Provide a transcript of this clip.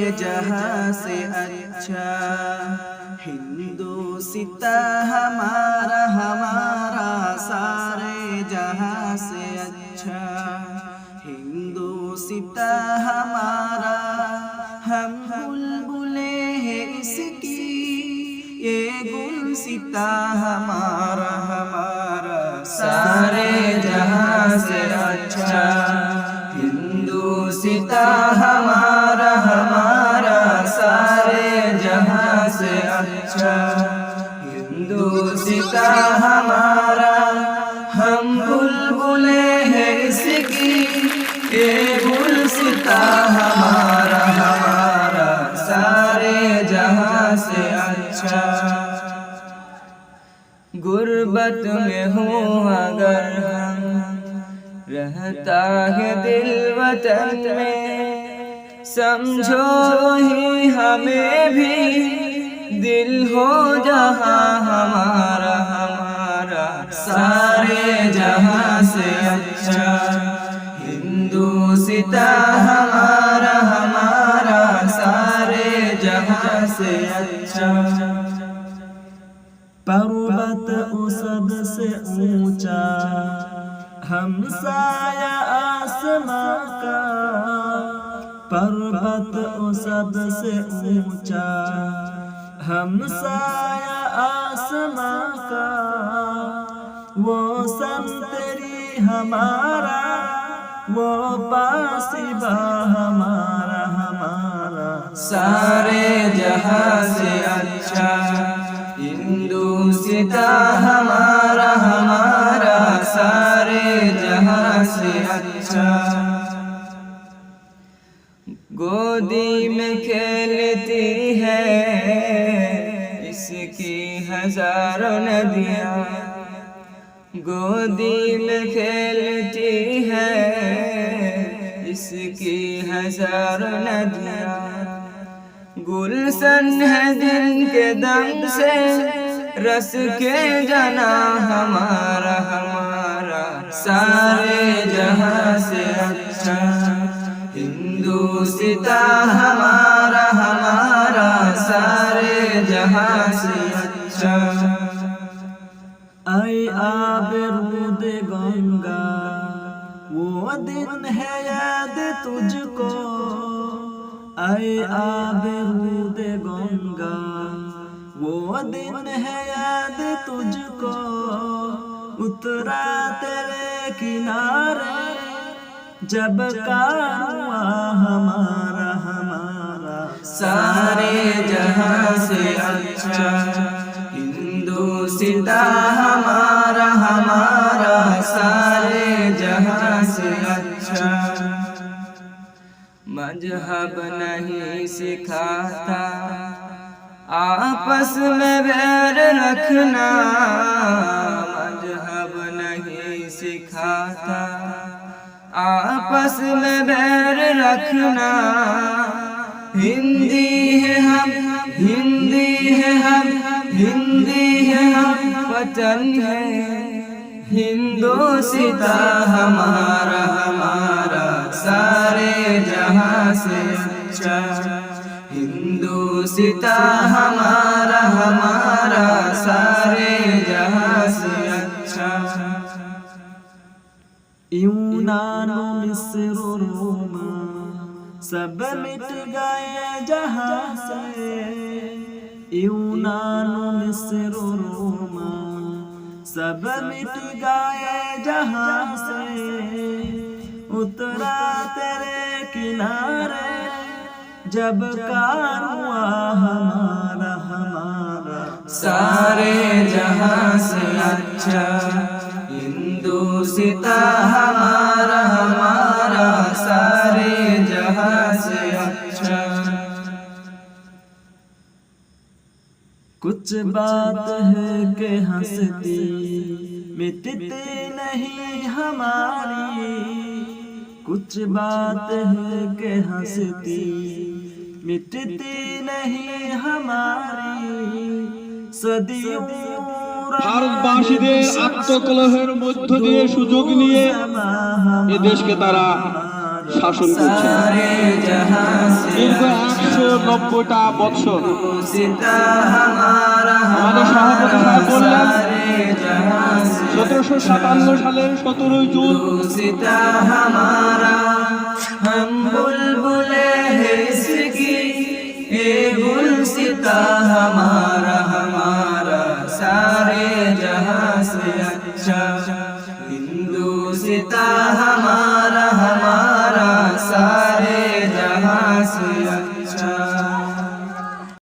जहाँ से अच्छा। हिंदू सीता हमारा हमारा सारे जहाँ से अच्छा। हिंदू सीता हमारा, हम बुलबुले हैं इसकी। ये गुल सीता हमारा अच्छा हिंदू सीता हमारा हम बुलबुले हैं इसकी ये गुल सीता हमारा हमारा सारे जहाँ से अच्छा गुर्बत में हूँ अगर हम, रहता है दिल वतन में, समझो ही हमें भी दिल हो जहाँ हमारा हमारा सारे जहाँ से अच्छा। हिंदू सीता हमारा हमारा सारे जहाँ से अच्छा। पर्वत उसद से ऊँचा, हम साया आसमां का। पर्वत उसद से ऊँचा। हम साया आसमां का, वो संतरी हमारा, वो पासिबा हमारा हमारा। सारे जहाँ से अच्छा हिंदू सीता हमारा हमारा। सारे जहाँ से अच्छा। गोदी में खेलती है हज़ारों नदियाँ गोदी में खेलती है। इसकी हज़ारों नदियाँ, गुलशन है दिन के दम से, रस के जना हमारा हमारा सारे आई आबरूद गंगा। वो दिन है याद तुझको। आए आबरूद गंगा। वो दिन है याद तुझको। उतरा तेरे किनारे। जब कारवा हमारा हमारा। सारे जहाँ से अच्छा। हिंदू सीता हमारा। मज़हब नहीं सिखाता। आपस में बैर रखना मज़हब नहीं सिखाता। आपस में बैर रखना, हिंदी है हम, हिंदी है हम, हिंदी है हम वतन है। हिंदू सीता हमारा हमारा सारे जहाँ से अच्छा। हिंदू सीता हमारा हमारा सारे जहाँ से अच्छा। यूनान, मिस्र, रोमा, सब मिट गए जहाँ से। यूनान, मिस्र, रोमा सब मिट गए जहाँ से उतरा तेरे किनारे। जब कारवा हमारा हमारा। सारे जहाँ से अच्छा। हिंदू सीता हमारा हमारा। कुछ बात है कि हंसती मिटती नहीं हमारी कुछ बात है कि हंसती मिटती नहीं हमारी सदियों ভারতবাসীদের আত্মকলহের মধ্য দিয়ে সুযোগ নিয়ে এ দেশকে তারা শাসন করছে सारे जहां से দীর্ঘ একশো নব্বইটা বৎসর सीता हमारा আমাদের সভাপতি সাহেব বললেন सारे जहां से সতেরোশো সাতান্ন সালের সতেরোই জুন सीता हमारा हम बुलबुले हैं इसकी ये गुल सीता हमारा हमारा सारे जहां से अच्छा हिंदू सीता हमारा